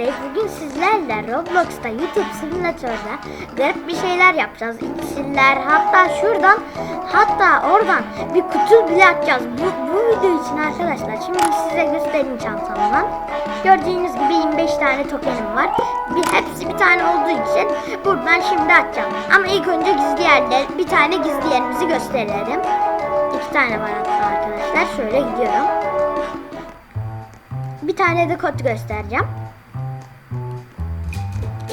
Kuzey. Bugün sizlerle Roblox'ta YouTube simülatörde garip bir şeyler yapacağız. İksirler hatta şuradan hatta oradan bir kutu bile açacağız. Bu, bu video için arkadaşlar. Şimdi size göstereyim çantamdan. Gördüğünüz gibi 25 tane tokenim var. Bir, hepsi bir tane olduğu için buradan şimdi açacağım. Ama ilk önce gizli yerler, bir tane gizli yerimizi gösterelim. İki tane var hatta arkadaşlar. Şöyle gidiyorum. Bir tane de kod göstereceğim.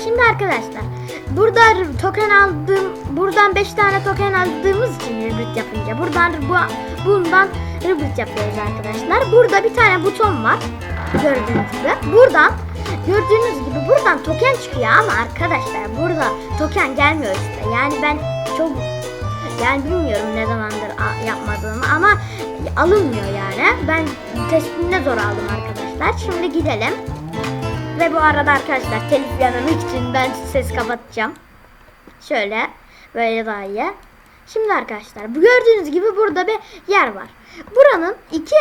Şimdi arkadaşlar burada token aldığım buradan 5 tane token aldığımız için reboot yapınca buradan bu bundan reboot yapıyoruz arkadaşlar. Burada bir tane buton var. Gördüğünüz gibi. Buradan gördüğünüz gibi buradan token çıkıyor ama arkadaşlar burada token gelmiyor işte. Yani ben çok yani bilmiyorum ne zamandır yapmadığımı ama alınmıyor yani. Ben testinde zor aldım arkadaşlar. Şimdi gidelim. Ve bu arada arkadaşlar telif yememek için ben ses kapatacağım. Şöyle böyle daha iyi. Şimdi arkadaşlar bu gördüğünüz gibi burada bir yer var. Buranın iki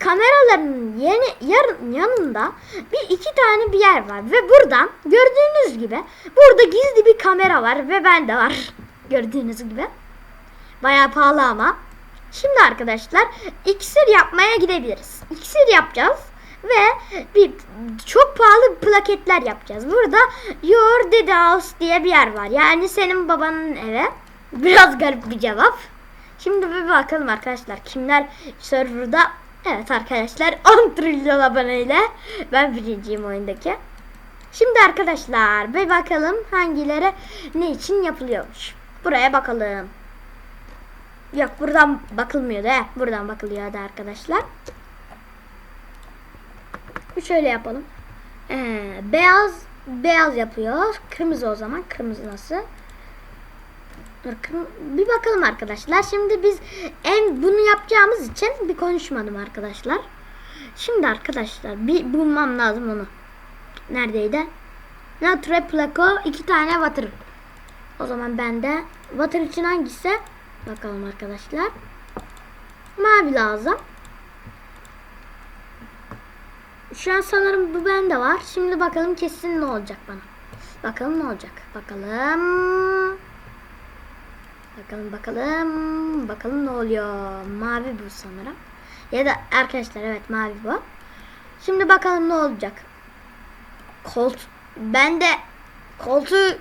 kameraların yeni yar, yanında bir iki tane bir yer var ve buradan gördüğünüz gibi burada gizli bir kamera var ve ben de var. Gördüğünüz gibi. Bayağı pahalı ama. Şimdi arkadaşlar iksir yapmaya gidebiliriz. İksir yapacağız ve bir çok pahalı plaketler yapacağız. Burada Your Dad House diye bir yer var. Yani senin babanın evi. Biraz garip bir cevap. Şimdi bir bakalım arkadaşlar kimler serverda. Evet arkadaşlar 10 trilyon aboneyle ben birinciyim oyundaki. Şimdi arkadaşlar bir bakalım hangileri ne için yapılıyormuş. Buraya bakalım. Yok buradan bakılmıyordu he. Buradan bakılıyordu arkadaşlar. Şöyle yapalım. Ee, beyaz beyaz yapıyor. Kırmızı o zaman. Kırmızı nasıl? Bir bakalım arkadaşlar. Şimdi biz en bunu yapacağımız için bir konuşmadım arkadaşlar. Şimdi bir bulmam lazım onu. Neredeydi? Natre plako iki tane water. O zaman ben de water için hangisi? Bakalım arkadaşlar. Mavi lazım. Şu an sanırım bu bende var. Şimdi bakalım kesin ne olacak bana. Bakalım ne olacak. Bakalım. Bakalım bakalım. Bakalım ne oluyor. Mavi bu sanırım. Ya da arkadaşlar evet mavi bu. Şimdi bakalım ne olacak. Kolt ben de koltuğu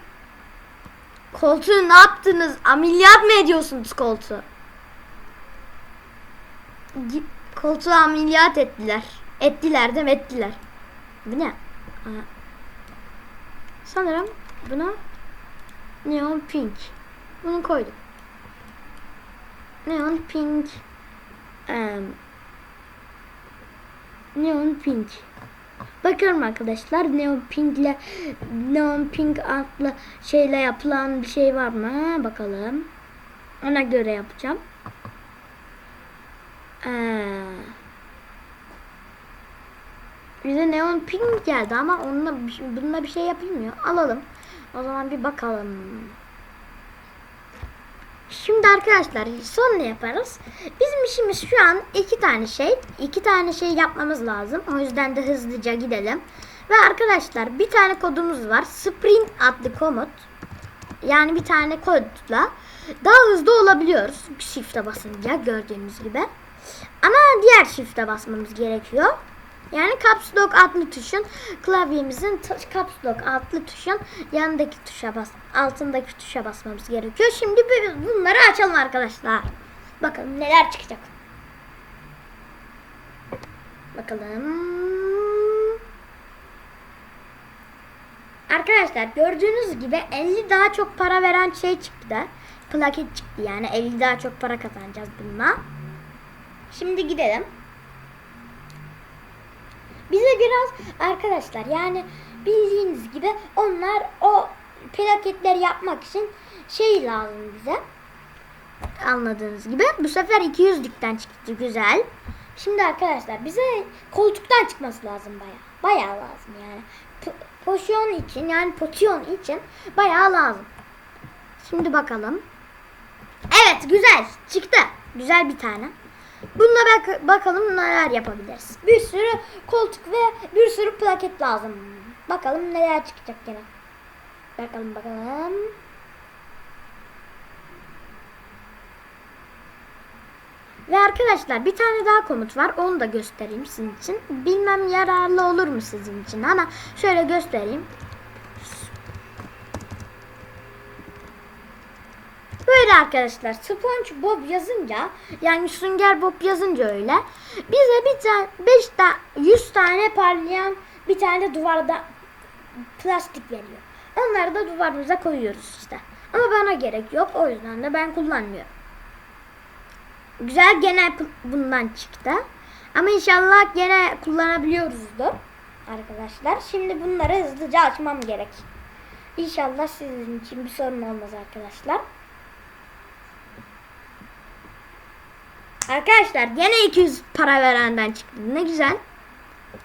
koltuğu ne yaptınız? Ameliyat mı ediyorsunuz koltuğu? Koltuğu ameliyat ettiler. Ettiler değil? Ettiler. Bu ne? Aa. Sanırım buna neon pink. Bunu koydum. Neon pink. Em, neon pink. Bakıyorum arkadaşlar neon pinkle neon pink adlı şeyle yapılan bir şey var mı? Bakalım. Ona göre yapacağım. Ee, bize neon pink geldi ama onunla şey, bununla bir şey yapılmıyor. Alalım. O zaman bir bakalım. Şimdi arkadaşlar son ne yaparız? Bizim işimiz şu an iki tane şey. iki tane şey yapmamız lazım. O yüzden de hızlıca gidelim. Ve arkadaşlar bir tane kodumuz var. Sprint adlı komut. Yani bir tane kodla daha hızlı olabiliyoruz. Shift'e basınca gördüğünüz gibi. Ama diğer shift'e basmamız gerekiyor. Yani Caps Lock adlı tuşun klavyemizin Caps Lock adlı tuşun yanındaki tuşa bas altındaki tuşa basmamız gerekiyor. Şimdi bu- bunları açalım arkadaşlar. Bakalım neler çıkacak. Bakalım. Arkadaşlar gördüğünüz gibi 50 daha çok para veren şey çıktı. Plaket çıktı yani 50 daha çok para kazanacağız bununla. Şimdi gidelim. Bize biraz arkadaşlar yani bildiğiniz gibi onlar o plaketleri yapmak için şey lazım bize. Anladığınız gibi. Bu sefer 200'lükten çıktı güzel. Şimdi arkadaşlar bize koltuktan çıkması lazım baya. Baya lazım yani. P- poşyon için yani potiyon için baya lazım. Şimdi bakalım. Evet güzel çıktı. Güzel bir tane. Bununla bak bakalım neler yapabiliriz. Bir sürü koltuk ve bir sürü plaket lazım. Bakalım neler çıkacak gene. Bakalım bakalım. Ve arkadaşlar bir tane daha komut var. Onu da göstereyim sizin için. Bilmem yararlı olur mu sizin için ama şöyle göstereyim. Böyle arkadaşlar SpongeBob yazınca yani Sünger Bob yazınca öyle bize bir tane 5 ta 100 tane parlayan bir tane duvarda plastik veriyor. Onları da duvarımıza koyuyoruz işte. Ama bana gerek yok o yüzden de ben kullanmıyorum. Güzel gene bu- bundan çıktı. Ama inşallah gene kullanabiliyoruzdur arkadaşlar. Şimdi bunları hızlıca açmam gerek. İnşallah sizin için bir sorun olmaz arkadaşlar. Arkadaşlar gene 200 para verenden çıktı. Ne güzel.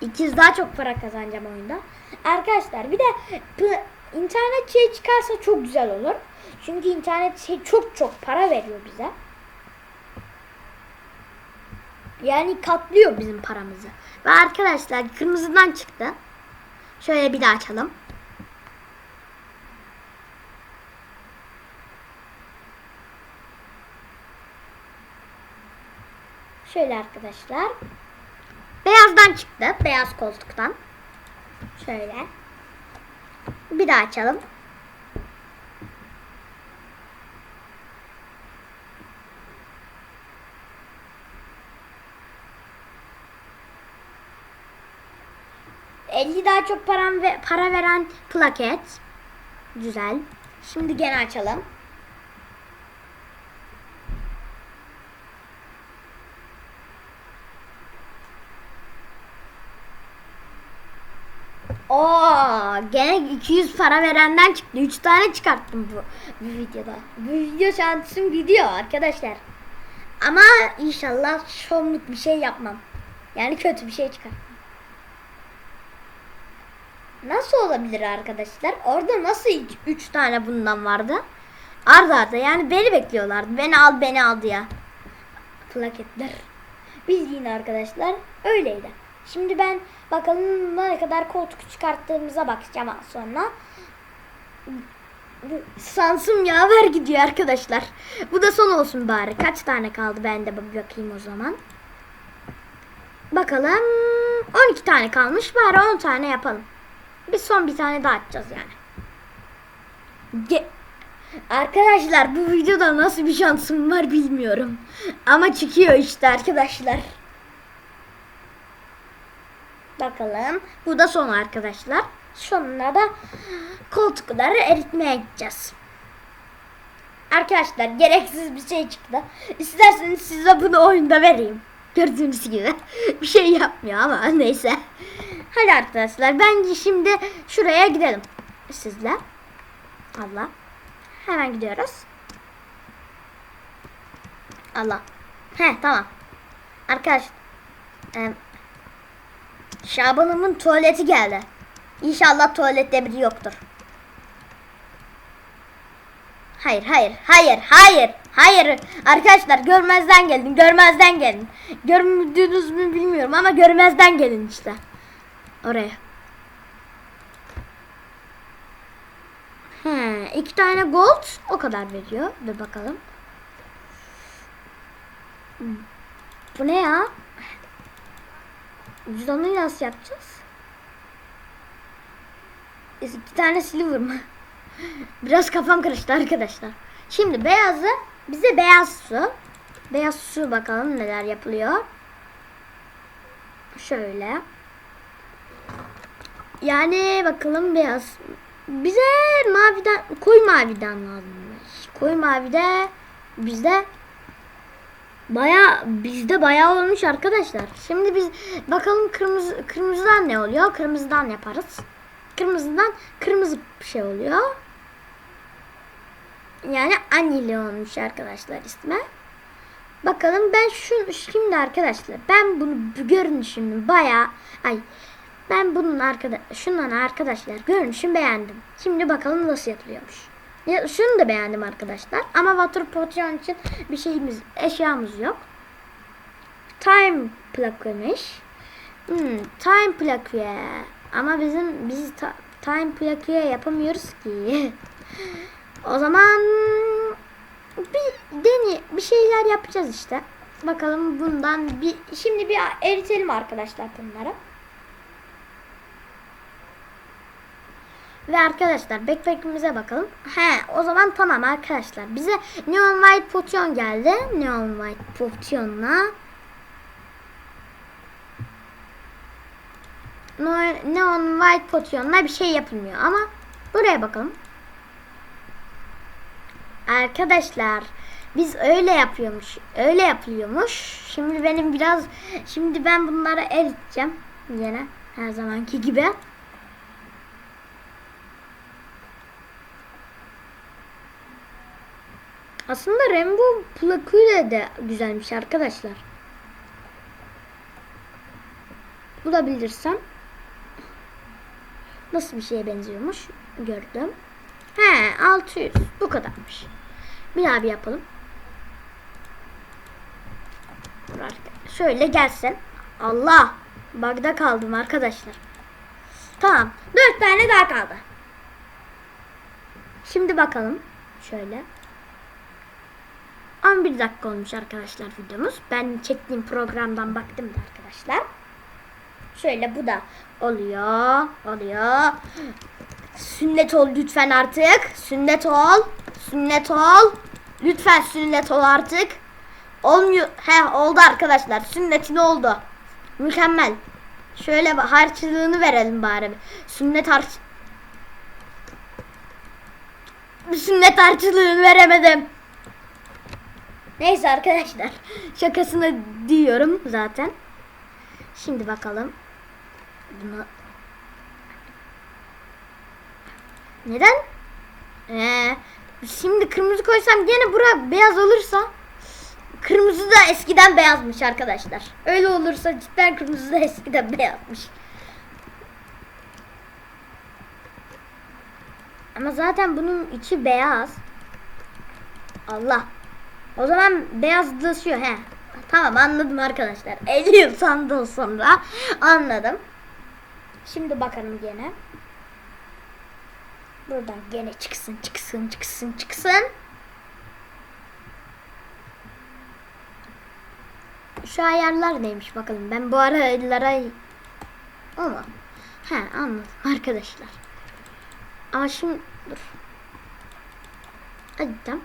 200 daha çok para kazanacağım oyunda. Arkadaşlar bir de internet şey çıkarsa çok güzel olur. Çünkü internet şey çok çok para veriyor bize. Yani katlıyor bizim paramızı. Ve arkadaşlar kırmızıdan çıktı. Şöyle bir daha açalım. Şöyle arkadaşlar. Beyazdan çıktı. Beyaz koltuktan. Şöyle. Bir daha açalım. ...50 daha çok param ve para veren plaket. Güzel. Şimdi gene açalım. Oo, gene 200 para verenden çıktı. 3 tane çıkarttım bu, bu videoda. Bu video şansım gidiyor arkadaşlar. Ama inşallah şovluk bir şey yapmam. Yani kötü bir şey çıkar. Nasıl olabilir arkadaşlar? Orada nasıl 3 tane bundan vardı? Arda arda yani beni bekliyorlardı. Beni al beni al diye. Plaketler. Bildiğin arkadaşlar öyleydi. Şimdi ben bakalım ne kadar koltuk çıkarttığımıza bakacağım az sonra. Sansım yaver gidiyor arkadaşlar. Bu da son olsun bari. Kaç tane kaldı ben de bakayım o zaman. Bakalım 12 tane kalmış. Bari 10 tane yapalım. Bir son bir tane daha atacağız yani. Ge- Arkadaşlar bu videoda nasıl bir şansım var bilmiyorum. Ama çıkıyor işte arkadaşlar. Bakalım. Bu da son arkadaşlar. Sonuna da koltukları eritmeye gideceğiz. Arkadaşlar gereksiz bir şey çıktı. İsterseniz size bunu oyunda vereyim. Gördüğünüz gibi. bir şey yapmıyor ama neyse. Hadi arkadaşlar bence şimdi şuraya gidelim. Sizle. Allah. Hemen gidiyoruz. Allah. He tamam. Arkadaş. em, Şaban'ımın tuvaleti geldi. İnşallah tuvalette biri yoktur. Hayır, hayır, hayır, hayır, hayır. Arkadaşlar görmezden gelin, görmezden gelin. Gördünüz mü bilmiyorum ama görmezden gelin işte. Oraya. He, iki tane gold o kadar veriyor. Dur bakalım. Bu ne ya? Cüzdanı nasıl yapacağız? İki tane silver mı? Biraz kafam karıştı arkadaşlar. Şimdi beyazı bize beyaz su. Beyaz su bakalım neler yapılıyor. Şöyle. Yani bakalım beyaz. Bize maviden, koyu maviden lazımmış. Koyu mavide bizde Baya bizde bayağı olmuş arkadaşlar. Şimdi biz bakalım kırmızı kırmızıdan ne oluyor? Kırmızıdan yaparız. Kırmızıdan kırmızı bir şey oluyor. Yani Anili olmuş arkadaşlar ismi. Bakalım ben şu şimdi arkadaşlar ben bunu bu görünüşünü bayağı ay ben bunun arkada şundan arkadaşlar görünüşünü beğendim. Şimdi bakalım nasıl yapılıyormuş. Ya şunu da beğendim arkadaşlar. Ama water potion için bir şeyimiz, eşyamız yok. Time plakıymış. Hmm, time plakıya. Ama bizim biz ta- time plakiye yapamıyoruz ki. o zaman bir deni bir şeyler yapacağız işte. Bakalım bundan bir şimdi bir eritelim arkadaşlar bunları. Ve arkadaşlar backpack'imize bakalım. He o zaman tamam arkadaşlar. Bize Neon White Potion geldi. Neon White Potion'la Neon White Potion'la bir şey yapılmıyor ama buraya bakalım. Arkadaşlar biz öyle yapıyormuş. Öyle yapılıyormuş. Şimdi benim biraz şimdi ben bunları eriteceğim. Yine her zamanki gibi. Aslında Rainbow plakıyla de güzelmiş arkadaşlar. Bulabilirsem. Nasıl bir şeye benziyormuş gördüm. He 600 bu kadarmış. Bir daha bir yapalım. Şöyle gelsin. Allah. Bagda kaldım arkadaşlar. Tamam. Dört tane daha kaldı. Şimdi bakalım. Şöyle. 11 dakika olmuş arkadaşlar videomuz. Ben çektiğim programdan baktım da arkadaşlar. Şöyle bu da oluyor. Oluyor. Sünnet ol lütfen artık. Sünnet ol. Sünnet ol. Lütfen sünnet ol artık. Olmuyor. He oldu arkadaşlar. Sünnetin oldu. Mükemmel. Şöyle harçlığını verelim bari. Sünnet harç... Sünnet harçlığını veremedim. Neyse arkadaşlar. Şakasını diyorum zaten. Şimdi bakalım. Bunu Neden? Ee, şimdi kırmızı koysam gene bura beyaz olursa kırmızı da eskiden beyazmış arkadaşlar. Öyle olursa cidden kırmızı da eskiden beyazmış. Ama zaten bunun içi beyaz. Allah. O zaman beyazlaşıyor he. Tamam anladım arkadaşlar. 50 yıl sandım sonra anladım. Şimdi bakalım gene. Buradan gene çıksın çıksın çıksın çıksın. Şu ayarlar neymiş bakalım. Ben bu aralara ama he anladım arkadaşlar. Ama şimdi dur. Hadi tamam.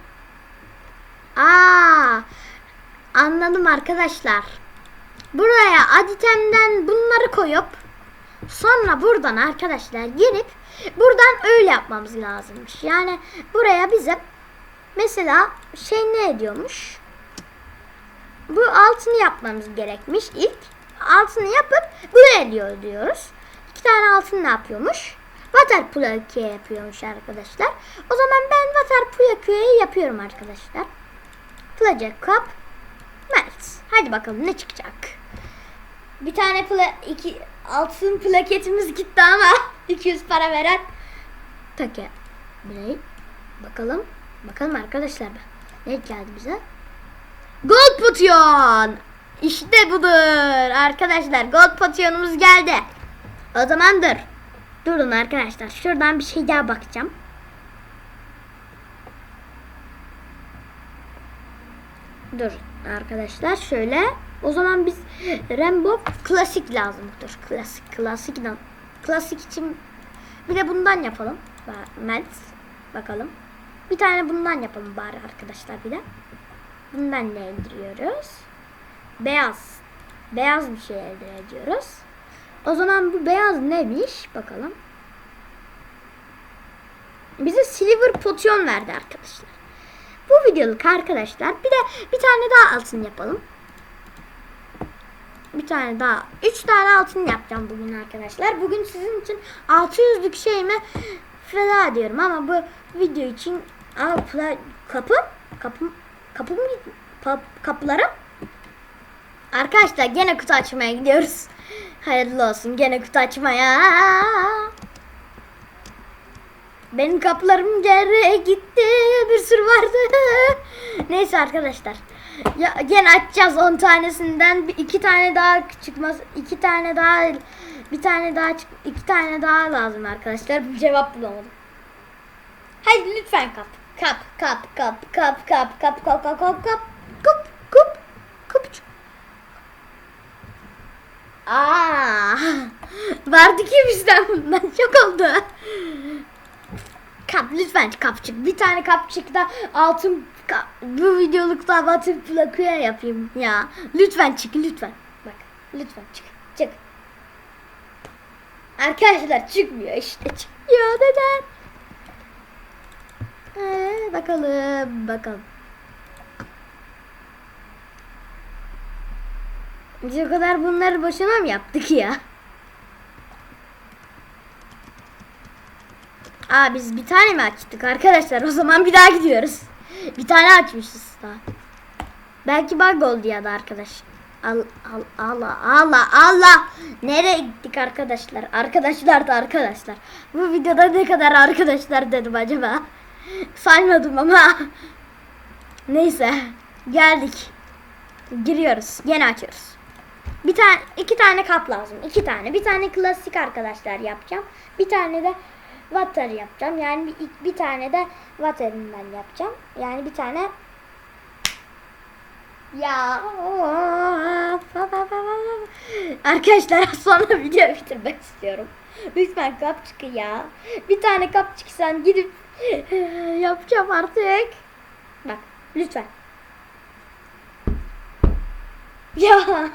Aa, anladım arkadaşlar. Buraya aditemden bunları koyup sonra buradan arkadaşlar girip buradan öyle yapmamız lazımmış. Yani buraya bize mesela şey ne ediyormuş? Bu altını yapmamız gerekmiş ilk. Altını yapıp bunu ediyor diyoruz. İki tane altın ne yapıyormuş? Water Plug'e yapıyormuş arkadaşlar. O zaman ben Water Plug'e yapıyorum arkadaşlar. Plug'e Cup Melt. Hadi bakalım ne çıkacak. Bir tane pla iki altın plaketimiz gitti ama 200 para veren take Blade. Bakalım. Bakalım arkadaşlar. Ne geldi bize? Gold Potion. İşte budur. Arkadaşlar Gold Potion'umuz geldi. O zaman dur. Durun arkadaşlar. Şuradan bir şey daha bakacağım. Dur arkadaşlar şöyle. O zaman biz Rainbow klasik lazım. Dur klasik klasik klasik için bir de bundan yapalım. Melt bakalım. Bir tane bundan yapalım bari arkadaşlar bir de. Bundan ne indiriyoruz? Beyaz. Beyaz bir şey elde ediyoruz. O zaman bu beyaz neymiş? Bakalım. Bize silver potion verdi arkadaşlar. Bu videoluk arkadaşlar. Bir de bir tane daha altın yapalım. Bir tane daha. Üç tane altın yapacağım bugün arkadaşlar. Bugün sizin için 600'lük şeyimi feda ediyorum ama bu video için Aa, kapı kapı kapı mı Pa- kapılarım Arkadaşlar gene kutu açmaya gidiyoruz. Hayırlı olsun gene kutu açmaya. Benim kapılarım geri gitti. Bir sürü vardı. Neyse arkadaşlar. Ya, gene açacağız 10 tanesinden. Bir, iki tane daha çıkmaz. iki tane daha Bir tane daha çık iki tane daha lazım arkadaşlar. Bir cevap bulamadım. Haydi lütfen kap. Kap kap kap kap kap kap kap kap kap kap kup kup kup. Aa, vardı ki bizden bundan çok oldu. Kap lütfen kapçık. Bir tane kapçık da altın kap, bu videolukta batır plakıya yapayım ya. Lütfen çık lütfen. Bak lütfen çık çık. Arkadaşlar çıkmıyor işte çıkmıyor neden? Ee, bakalım bakalım. Biz o kadar bunları boşuna mı yaptık ya? Aa biz bir tane mi açtık arkadaşlar? O zaman bir daha gidiyoruz. Bir tane açmışız daha. Belki bug oldu ya da arkadaş. Al, al, Allah Allah Allah. Nereye gittik arkadaşlar? Arkadaşlar da arkadaşlar. Bu videoda ne kadar arkadaşlar dedim acaba? Saymadım ama. Neyse. Geldik. Giriyoruz. Yine açıyoruz. Bir tane, iki tane kap lazım. iki tane. Bir tane klasik arkadaşlar yapacağım. Bir tane de water yapacağım. Yani bir, bir tane de waterinden yapacağım. Yani bir tane ya arkadaşlar sonra video bitirmek istiyorum. Lütfen kap çıkı ya. Bir tane kap çıksan gidip yapacağım artık. Bak lütfen. Ya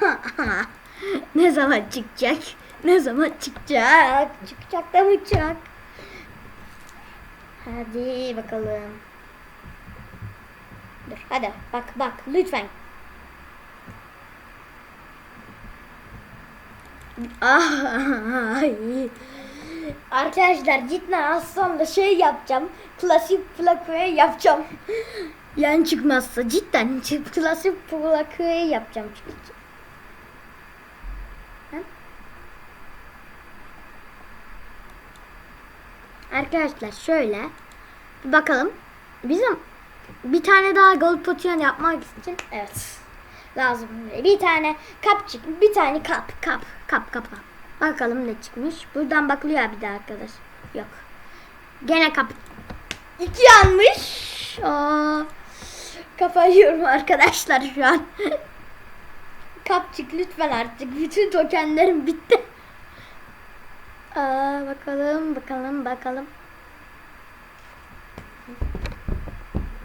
ne zaman çıkacak? Ne zaman çıkacak? Çıkacak da mı çıkacak? Hadi bakalım. Dur hadi bak bak lütfen. Ah, ay. Arkadaşlar cidden az sonra şey yapacağım. Klasik plakoya yapacağım. Yani çıkmazsa cidden klasik plakoya yapacağım çünkü. Arkadaşlar şöyle bir bakalım. Bizim bir tane daha gold potion yapmak için evet lazım. Bir tane kapçık, bir tane kap, kap, kap, kap, kap. Bakalım ne çıkmış. Buradan bakılıyor bir de arkadaş. Yok. Gene kap. İki yanmış. Aa, kafayı yiyorum arkadaşlar şu an. Kapçık lütfen artık. Bütün tokenlerim bitti. Aa, bakalım, bakalım, bakalım.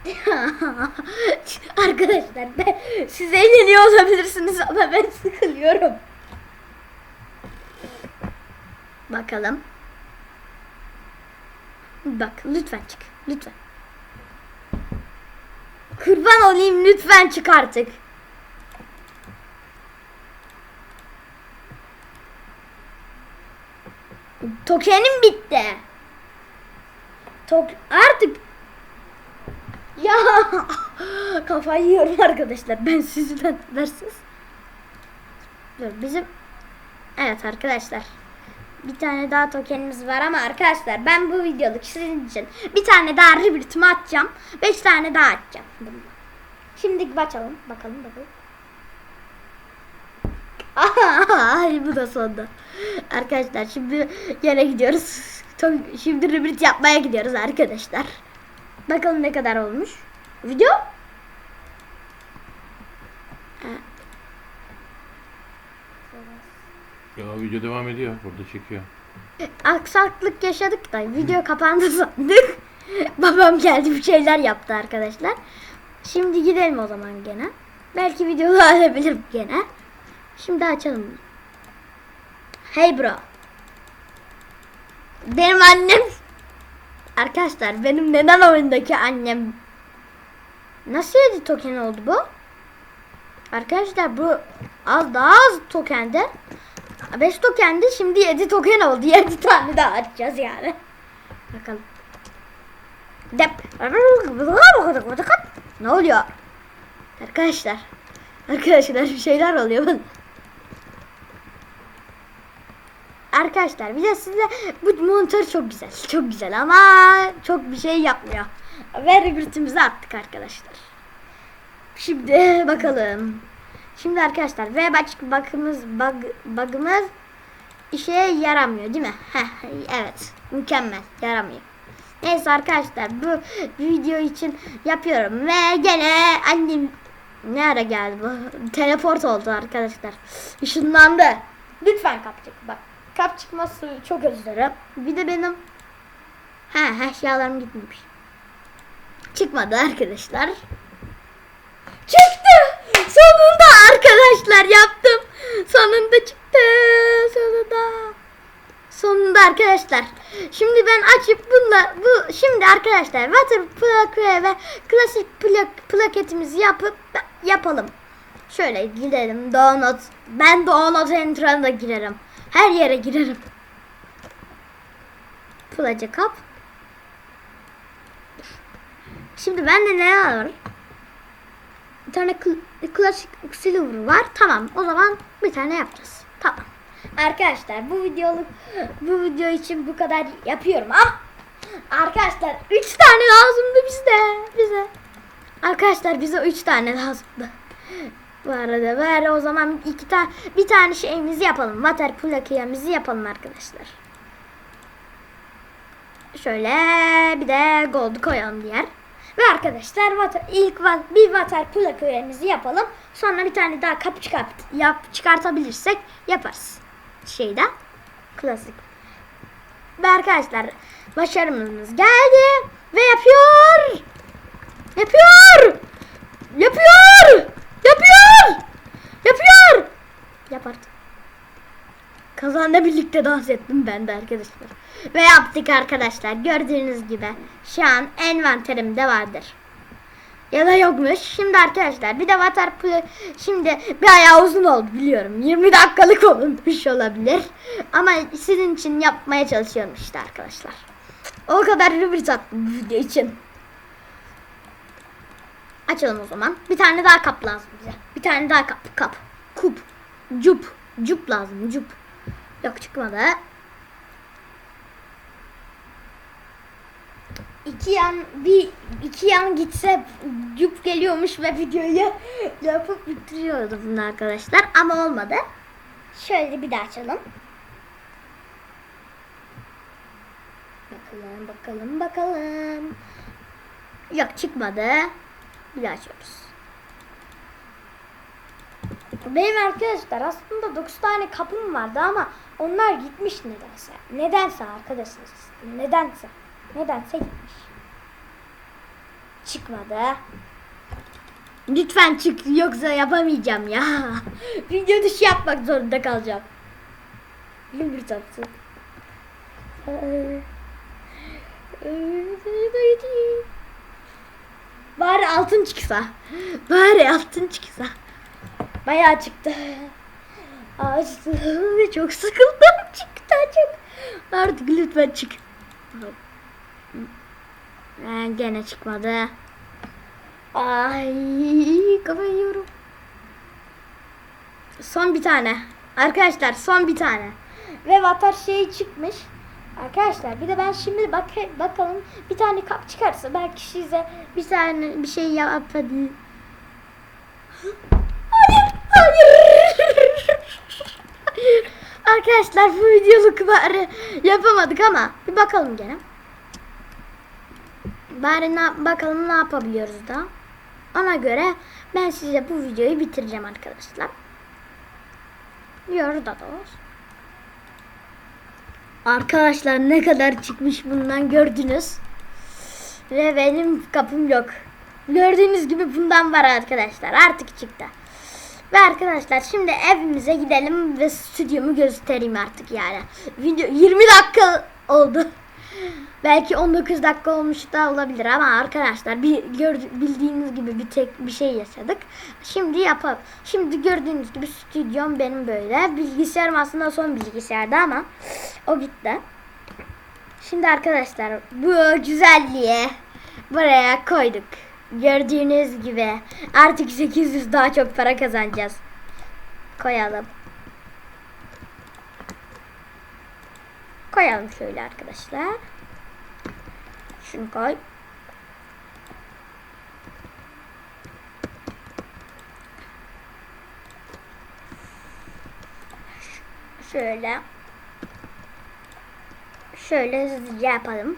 Arkadaşlar ben, siz eğleniyor olabilirsiniz ama ben sıkılıyorum. Bakalım. Bak lütfen çık. Lütfen. Kurban olayım lütfen çık artık. Tokenim bitti. Tok artık ya kafayı yiyorum arkadaşlar. Ben sizden versiz. Dur bizim Evet arkadaşlar. Bir tane daha tokenimiz var ama arkadaşlar ben bu videoluk sizin için bir tane daha rebirth'imi atacağım. Beş tane daha atacağım. Şimdi açalım. Bakalım bakalım. Ay bu da sonda. Arkadaşlar şimdi yere gidiyoruz. Şimdi rebirth yapmaya gidiyoruz arkadaşlar. Bakalım ne kadar olmuş. Video? Ya video devam ediyor. Burada çekiyor. Aksaklık yaşadık da video kapandı sandık. Babam geldi bir şeyler yaptı arkadaşlar. Şimdi gidelim o zaman gene. Belki videoyu alabilirim gene. Şimdi açalım. Hey bro. Benim annem Arkadaşlar benim neden oyundaki annem Nasıl 7 token oldu bu? Arkadaşlar bu az daha az tokendi. 5 tokendi şimdi 7 token oldu. 7 tane daha açacağız yani. Bakalım. Dep. Ne oluyor? Arkadaşlar. Arkadaşlar bir şeyler oluyor bana. Arkadaşlar bir de size bu monitör çok güzel. Çok güzel ama çok bir şey yapmıyor. Ve rebirth'imizi attık arkadaşlar. Şimdi bakalım. Şimdi arkadaşlar ve baş bakımız bug, bug'ımız işe yaramıyor değil mi? Heh, evet. Mükemmel. Yaramıyor. Neyse arkadaşlar bu video için yapıyorum ve gene annem ne ara geldi bu? Teleport oldu arkadaşlar. Işınlandı. Lütfen kap çık. Bak kap çıkması çok özlerim. Bir de benim ha eşyalarım gitmemiş. Çıkmadı arkadaşlar. Çıktı. Sonunda arkadaşlar yaptım. Sonunda çıktı. Sonunda. Sonunda arkadaşlar. Şimdi ben açıp bununla bu şimdi arkadaşlar water plake ve klasik plak, plaketimizi yapıp yapalım. Şöyle girelim. Download. Ben download enter'a da girerim. Her yere girerim. Placa kap. Şimdi bende ne var? Bir tane kl- klasik silver var. Tamam. O zaman bir tane yapacağız. Tamam. Arkadaşlar bu videoluk bu video için bu kadar yapıyorum ama arkadaşlar 3 tane lazımdı bizde bize. Arkadaşlar bize 3 tane lazımdı. Bu arada böyle o zaman iki tane bir tane şeyimizi yapalım. Water plakiyemizi yapalım arkadaşlar. Şöyle bir de gold koyalım diğer. Ve arkadaşlar water, ilk bir water plakiyemizi yapalım. Sonra bir tane daha kapı çıkart, yap, çıkartabilirsek yaparız. Şeyden klasik. Ve arkadaşlar başarımız geldi ve yapıyor. Yapıyor. Yapıyor. Yapıyor. Yapıyor. Yap artık. Kazanla birlikte dans ettim ben de arkadaşlar. Ve yaptık arkadaşlar. Gördüğünüz gibi şu an envanterimde vardır. Ya da yokmuş. Şimdi arkadaşlar bir de water pl- şimdi bir ayağı uzun oldu biliyorum. 20 dakikalık olmuş olabilir. Ama sizin için yapmaya çalışıyorum işte arkadaşlar. O kadar rübrit attım video için. Açalım o zaman. Bir tane daha kap lazım bize. Bir tane daha kap. Kap. Kup. Cup. Cup lazım. Cup. Yok çıkmadı. İki yan bir iki yan gitse cup geliyormuş ve videoyu yapıp bitiriyordum bunu arkadaşlar ama olmadı. Şöyle bir daha açalım. Bakalım bakalım bakalım. Yok çıkmadı. Bir açıyoruz. Benim arkadaşlar aslında 9 tane kapım vardı ama onlar gitmiş nedense. Nedense arkadaşlar. Nedense. Nedense gitmiş. Çıkmadı. Lütfen çık yoksa yapamayacağım ya. Video dışı yapmak zorunda kalacağım. Bir tatsın. Bari altın çıksa. Bari altın çıksa. Bayağı çıktı. Açtı ve çok sıkıldım. Çıktı çok. Artık lütfen çık. Ee, gene çıkmadı. Ay kafayı. Son bir tane. Arkadaşlar son bir tane. Ve vatar şeyi çıkmış. Arkadaşlar bir de ben şimdi bak bakalım bir tane kap çıkarsa belki size bir tane bir şey yapabilir. Hayır, hayır. Arkadaşlar bu videoluk bari yapamadık ama bir bakalım gene. Bari ne, bakalım ne yapabiliyoruz da. Ona göre ben size bu videoyu bitireceğim arkadaşlar. Yoru da olsun. Arkadaşlar ne kadar çıkmış bundan gördünüz. Ve benim kapım yok. Gördüğünüz gibi bundan var arkadaşlar. Artık çıktı. Ve arkadaşlar şimdi evimize gidelim ve stüdyomu göstereyim artık yani. Video 20 dakika oldu. Belki 19 dakika olmuş da olabilir ama arkadaşlar bir bildiğiniz gibi bir tek bir şey yaşadık. Şimdi yapalım. Şimdi gördüğünüz gibi stüdyom benim böyle. Bilgisayarım aslında son bilgisayarda ama o gitti. Şimdi arkadaşlar bu güzelliğe buraya koyduk. Gördüğünüz gibi artık 800 daha çok para kazanacağız. Koyalım. Koyalım şöyle arkadaşlar. Şunu koy. Ş- Şöyle. Şöyle hızlıca yapalım.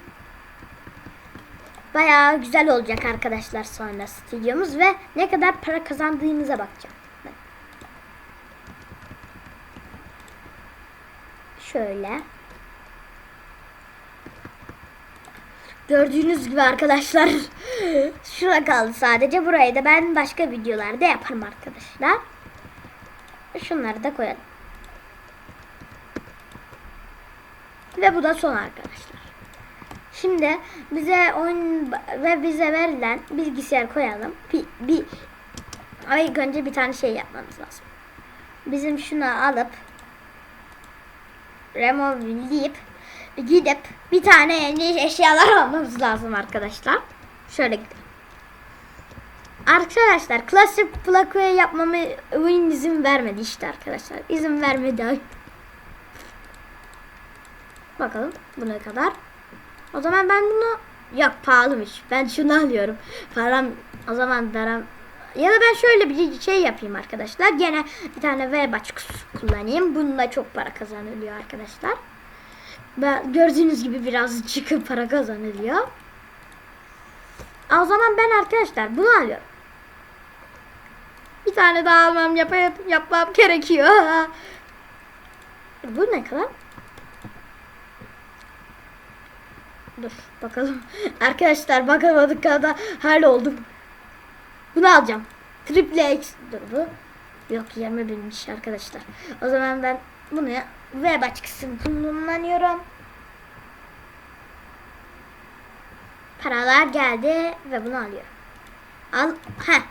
Bayağı güzel olacak arkadaşlar sonra stüdyomuz ve ne kadar para kazandığımıza bakacağım. Şöyle. Gördüğünüz gibi arkadaşlar şura kaldı sadece. Burayı da ben başka videolarda yaparım arkadaşlar. Şunları da koyalım. Ve bu da son arkadaşlar. Şimdi bize oyun ve bize verilen bilgisayar koyalım. Bir, bir ama ilk önce bir tane şey yapmamız lazım. Bizim şunu alıp remove'leyip gidip bir tane yeni eşyalar almamız lazım arkadaşlar. Şöyle gidelim. Arkadaşlar klasik plakoya yapmamı oyun izin vermedi işte arkadaşlar. İzin vermedi. Bakalım bu ne kadar. O zaman ben bunu yok pahalımış. Ben şunu alıyorum. Param o zaman daram ya da ben şöyle bir şey yapayım arkadaşlar. Gene bir tane V-Bucks kullanayım. Bununla çok para kazanılıyor arkadaşlar. Ben, gördüğünüz gibi birazcık para kazanılıyor. O zaman ben arkadaşlar bunu alıyorum. Bir tane daha almam yap yapmam gerekiyor. Bu ne kadar? Dur bakalım. Arkadaşlar bakamadık kadar hal oldum. Bunu alacağım. Triple X dur bu. Yok 20 binmiş arkadaşlar. O zaman ben bunu ve başkasını kullanıyorum. Paralar geldi ve bunu alıyorum. Al. Heh.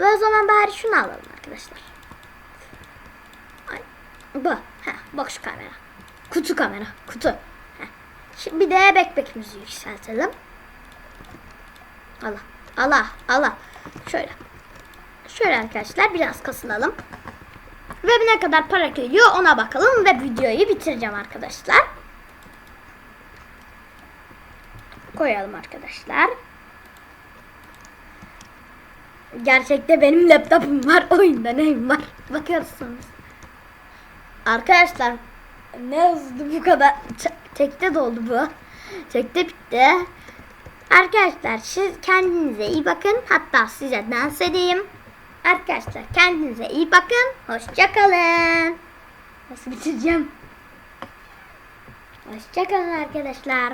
Ve o zaman bari şunu alalım arkadaşlar. Bu. Heh. Bak şu kamera. Kutu kamera. Kutu. Heh. Şimdi bir de backpack müziği yükseltelim. Allah. Allah. Allah. Şöyle. Şöyle arkadaşlar biraz kasılalım. Ve ne kadar para geliyor ona bakalım ve videoyu bitireceğim arkadaşlar. Koyalım arkadaşlar. Gerçekte benim laptopum var. Oyunda neyim var. Bakıyorsunuz. Arkadaşlar ne hızlı bu kadar. Ç- Tekte doldu bu. Tekte bitti. Arkadaşlar siz kendinize iyi bakın. Hatta size dans edeyim. Arkadaşlar kendinize iyi bakın. Hoşçakalın. Nasıl bitireceğim? Hoşçakalın arkadaşlar.